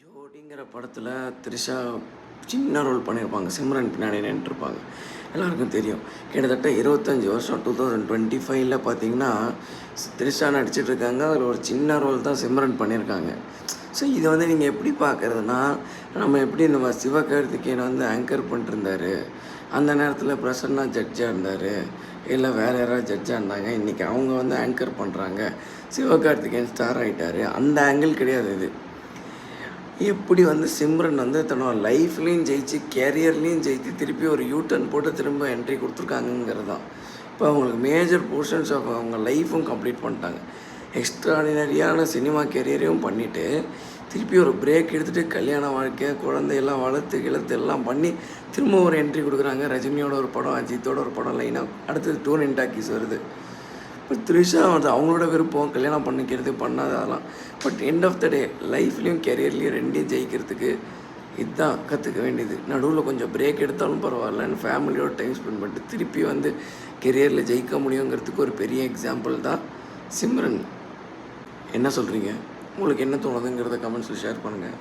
ஜோடிங்கிற படத்தில் த்ரிஷா சின்ன ரோல் பண்ணியிருப்பாங்க. சிம்ரன் பின்னாடி நின்றுருப்பாங்க. எல்லாருக்கும் தெரியும். கிட்டத்தட்ட இருபத்தஞ்சி வருஷம் டூ தௌசண்ட் டுவெண்ட்டி ஃபைவ்ல பார்த்தீங்கன்னா த்ரிஷா நடிச்சிட்டு இருக்காங்க அதில் ஒரு சின்ன ரோல் தான் சிம்ரன் பண்ணியிருக்காங்க. ஸோ இதை வந்து நீங்கள் எப்படி பார்க்குறதுனா நம்ம எப்படி நம்ம சிவகார்த்திகேயன் வந்து ஆங்கர் பண்ணிட்டுருந்தாரு அந்த நேரத்தில் பிரசன்னா ஜட்ஜாக இருந்தார். இல்லை வேறு யாராவது ஜட்ஜாக இருந்தாங்க. இன்றைக்கி அவங்க வந்து ஆங்கர் பண்ணுறாங்க சிவகார்த்திகேயன் ஸ்டார் ஆகிட்டார் அந்த ஆங்கிள் கிடையாது இது. எப்படி வந்து சிம்ரன் வந்து தன்னோட லைஃப்லேயும் ஜெயிச்சு கேரியர்லேயும் ஜெயித்து திருப்பி ஒரு யூ டர்ன் போட்டு திரும்ப என்ட்ரி கொடுத்துருக்காங்கங்கிறது தான் இப்போ அவங்களுக்கு மேஜர் போர்ஷன்ஸ் ஆஃப் அவங்க லைஃப்பும் கம்ப்ளீட் பண்ணிட்டாங்க. எக்ஸ்ட்ராடினரியான சினிமா கேரியரையும் பண்ணிவிட்டு திருப்பி ஒரு பிரேக் எடுத்துகிட்டு கல்யாண வாழ்க்கை குழந்தையெல்லாம் வளர்த்து கிளத்து எல்லாம் பண்ணி திரும்ப ஒரு என்ட்ரி கொடுக்குறாங்க. ரஜினியோட ஒரு படம் அஜித்தோட ஒரு படம் லைனாக அடுத்தது டூன் இன்டாக்கிஸ் வருது. இப்போ த்ரிஷா வந்து அவங்களோட விருப்பம் கல்யாணம் பண்ணிக்கிறது பண்ணாத அதெல்லாம். But end of the day லைஃப்லேயும் கெரியர்லேயும் ரெண்டையும் ஜெயிக்கிறதுக்கு இதுதான் கற்றுக்க வேண்டியது. நடுவில் கொஞ்சம் பிரேக் எடுத்தாலும் பரவாயில்லன்னு ஃபேமிலியோட டைம் ஸ்பெண்ட் பண்ணிட்டு திருப்பி வந்து கெரியரில் ஜெயிக்க முடியுங்கிறதுக்கு ஒரு பெரிய எக்ஸாம்பிள் தான் சிம்ரன். என்ன சொல்கிறீங்க உங்களுக்கு என்ன தோணுதுங்கிறத கமெண்ட்ஸில் ஷேர் பண்ணுங்கள்